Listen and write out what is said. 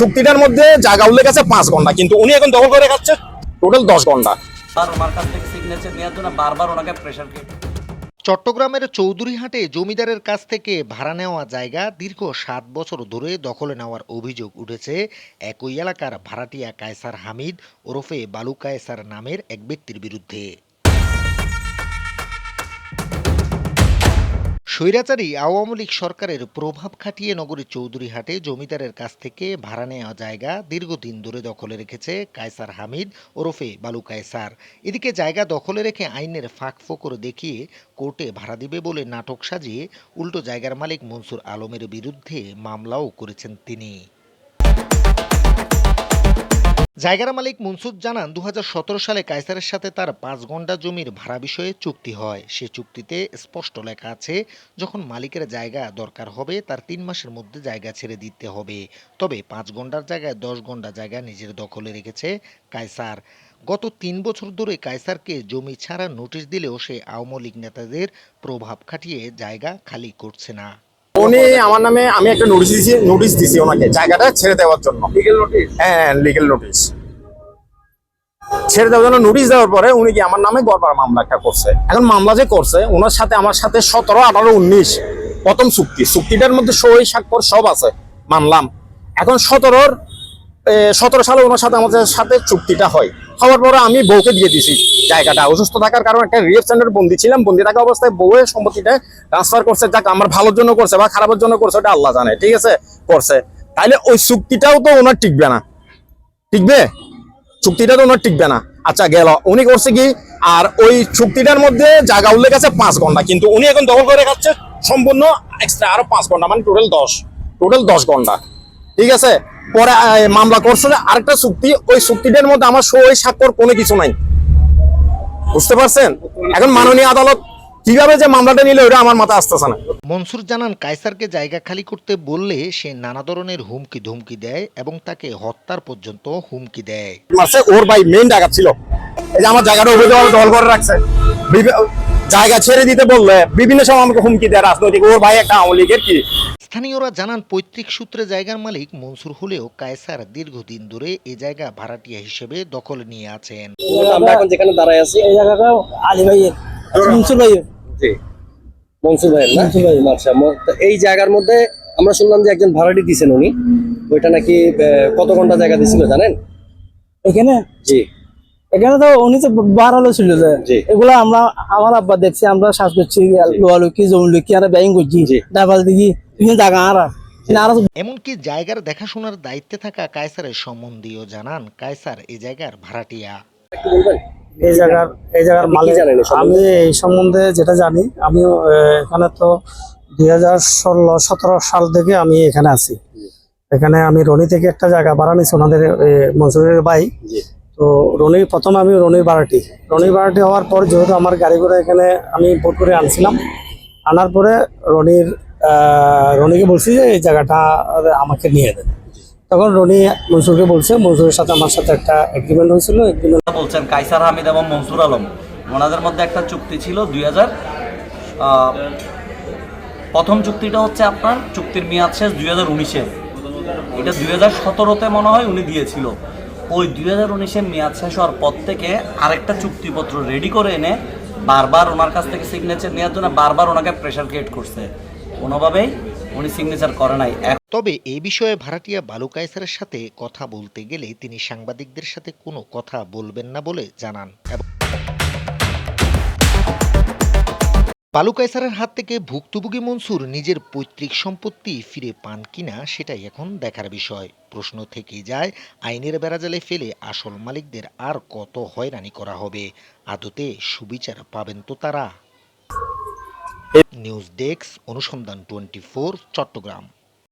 চুক্তিটার মধ্যে জায়গা উল্লেখ আছে পাঁচ ঘণ্টা কিন্তু উনি এখন দখল করে খাচ্ছে টোটাল দশ ঘণ্টা। আর ওনার কাছ থেকে সিগনেচার নেওয়ার জন্য বারবার ওনাকে প্রেশার চট্টগ্রামের চৌধুরীহাটে জমিদারের কাছ থেকে ভাড়া নেওয়া জায়গা দীর্ঘ সাত বছর ধরে দখলে নেওয়ার অভিযোগ উঠেছে। একই এলাকার ভাড়াটিয়া কায়সার হামিদ ওরফে বালু কায়সার নামের এক ব্যক্তির বিরুদ্ধে। স্বৈরাচারী আওয়ামী লীগ সরকারের প্রভাব খাটিয়ে নগরীর চৌধুরীহাটে জমিদারের কাছ থেকে ভাড়া নেওয়া জায়গা দীর্ঘদিন ধরে দখলে রেখেছে কায়সার হামিদ ওরফে বালু কায়সার। এদিকে জায়গা দখলে রেখে আইনের ফাঁক ফোকর দেখিয়ে কোর্টে ভাড়া দিবে বলে নাটক সাজিয়ে উল্টো জায়গার মালিক মনসুর আলমের বিরুদ্ধে মামলাও করেছেন তিনি। জায়গার মালিক মনসুর জানান দু হাজার সতেরো সালে কায়সারের সাথে তার পাঁচ ঘণ্টা জমির ভাড়া বিষয়ে চুক্তি হয়। সে চুক্তিতে স্পষ্ট লেখা আছে, যখন মালিকের জায়গা দরকার হবে, তার তিন মাসের মধ্যে জায়গা ছেড়ে দিতে হবে। তবে পাঁচ ঘণ্টার জায়গায় দশ ঘণ্টা জায়গা নিজের দখলে রেখেছে কায়সার। গত তিন বছর ধরে কায়সারকে জমি ছাড়া নোটিশ দিলেও সে আওয়ামী লীগ নেতাদের প্রভাব খাটিয়ে জায়গা খালি করছে না। উনি আমার নামে আমি একটা নোটিশ দিয়েছি নোটিশ দিছি ওনাকে জায়গাটা ছেড়ে দেওয়ার জন্য। লিগেল নোটিশ হ্যাঁ লিগেল নোটিশ ছেড়ে দেওয়ার জন্য নোটিশ দেওয়ার পরে উনি কি আমার নামে গড়বার মামলা একটা করছে? এখন মামলা যে করছে ওনার সাথে আমার সাথে সতেরো আঠারো উনিশ প্রথম চুক্তি। চুক্তিটার মধ্যে সই স্বাক্ষর সব আছে মানলাম। এখন সতেরোর সতেরো সালে ওনার সাথে আমাদের সাথে চুক্তিটা হয়। হওয়ার পরে আমি বউকে দিয়ে দিছি। জায়গাটা অসুস্থ থাকার কারণে একটা রিলিফ সেন্টার বন্দি ছিলাম, বন্দি থাকা অবস্থায় বউয়ের সম্পত্তিটা ট্রান্সফার করছে, যাক আমার ভালোর জন্য করছে বা খারাপের জন্য করছে, ওটা আল্লাহ জানে, ঠিক আছে? করছে। তাইলে ওই চুক্তিটাও তো ওনার টিকবে না। টিকবে? চুক্তিটা তো ওনার টিকবে না। আচ্ছা গেল। উনি করছে কি? আর ওই চুক্তিটার মধ্যে জায়গা উল্লেখ আছে পাঁচ ঘণ্টা, কিন্তু উনি এখন দখল করে খাচ্ছে, সম্পূর্ণ এক্সট্রা আরও পাঁচ ঘণ্টা মানে টোটাল দশ। টোটাল দশ ঘণ্টা। ঠিক আছে? পরে মামলা করছে আরেকটা চুক্তি ওই চুক্তিটার মধ্যে আমার সই স্বাক্ষর কোনো কিছু নাই। বুঝতে পারছেন? এখন মাননীয় আদালত কীভাবে যে মামলাটা নিলে ওটা আমার মাথা আসতেছে না। মনসুর জানান কায়সারকে জায়গা খালি করতে বললে সে নানা ধরনের হুমকি ধুমকি দেয় এবং তাকে হত্যার পর্যন্ত হুমকি দেয়। ওর ভাই মেইন ডাকাত ছিল। এই যে আমার জায়গাটা অভিযোগ দল করে রাখছে। জায়গা ছেড়ে দিতে বললে বিভিন্ন সময় আমাকে হুমকি দেয় রাজনৈতিক। ওর ভাই একটা আওয়ামী লীগের কি? স্থানীয়রা জানান পৈতৃক সূত্রে জায়গার মালিক মনসুর হলেও কায়সার দীর্ঘদিন ধরে এ জায়গা ভাড়াটিয়া হিসেবে দখল নিয়ে আছেন। আমরা এখন যেখানে দাঁড়ায় আছি এই জায়গাটা আলী ভাইয়ের মনসুর ভাইয়ের। জি। মনসুর ভাইয়ের না? মনসুর ভাইয়ের। আচ্ছা তো এই জায়গার মধ্যে আমরা শুনলাম যে একজন ভাড়াটি দিয়েছেন উনি। ওইটা নাকি আহ, কত ঘণ্টা জায়গা দিছিল জানেন? এখানে? জি। এখানে তো উনি তো বাড়ালো ছিল যে। এগুলা আমরা আমার আব্বা দেখছি আমরা শ্বাস করছি লোয়া লুকি জমি লুকি আর ব্যাং করছি ডাবাল দিকে বিভিন্ন জায়গা আর। এমনকি জায়গার দেখাশোনার দায়িত্বে থাকা কায়সারের সম্বন্ধীয় জানান কায়সার এই জায়গার ভাড়াটিয়া। এই জায়গার এই জায়গার মালিক। জানেন আমি এই সম্বন্ধে যেটা জানি আমি এখানে তো দুই হাজার ষোলো সতেরো সাল থেকে আমি এখানে আছি। এখানে আমি রনি থেকে একটা জায়গা ভাড়া নিছি ওনাদের মনসুরের ভাই। জি। তো রনির, প্রথম আমি রনির বারাটি। রনির বারাটি হওয়ার পর যেহেতু আমার গাড়ি ঘোড়া এখানে আমি বোট করে আনছিলাম, আনার পরে রনির রনিকে বলছি যে এই জায়গাটা আমাকে নিয়ে দেন তখন রনি মনসুরকে বলছে, মনসুরের সাথে আমার সাথে একটা এগ্রিমেন্ট হয়েছিল এগ্রিমেন্ট বলছেন কাইসার হামিদ এবং মনসুর আলম, ওনাদের মধ্যে একটা চুক্তি ছিল দুই হাজার প্রথম চুক্তিটা হচ্ছে আপনার, চুক্তির মেয়াদ শেষ দুই হাজার উনিশের। এটা দুই হাজার সতেরোতে মনে হয় উনি দিয়েছিল। ওই দুই হাজার উনিশের মেয়াদ শেষ হওয়ার পর থেকে আরেকটা চুক্তিপত্র রেডি করে এনে বারবার ওনার কাছ থেকে সিগনেচার নেওয়ার জন্য বারবার ওনাকে প্রেশার ক্রিয়েট করছে। কোনোভাবেই উনি সিগনেচার করে নাই। তবে এ বিষয়ে ভাড়াটিয়া বালু কায়সারের সাথে কথা বলতে গেলে তিনি সাংবাদিকদের সাথে কোনো কথা বলবেন না বলে জানান। বালু কায়সারের হাত থেকে ভুক্তভোগী মনসুর নিজের পৈতৃক সম্পত্তি ফিরে পান কিনা সেটাই এখন দেখার বিষয়। প্রশ্ন থেকে যায়, আইনের বেড়াজালে ফেলে আসল মালিকদের আর কত হয়রানি করা হবে? আদতে সুবিচার পাবেন তো তারা। নিউজ ডেস্ক, অনুসন্ধান টোয়েন্টি চট্টগ্রাম।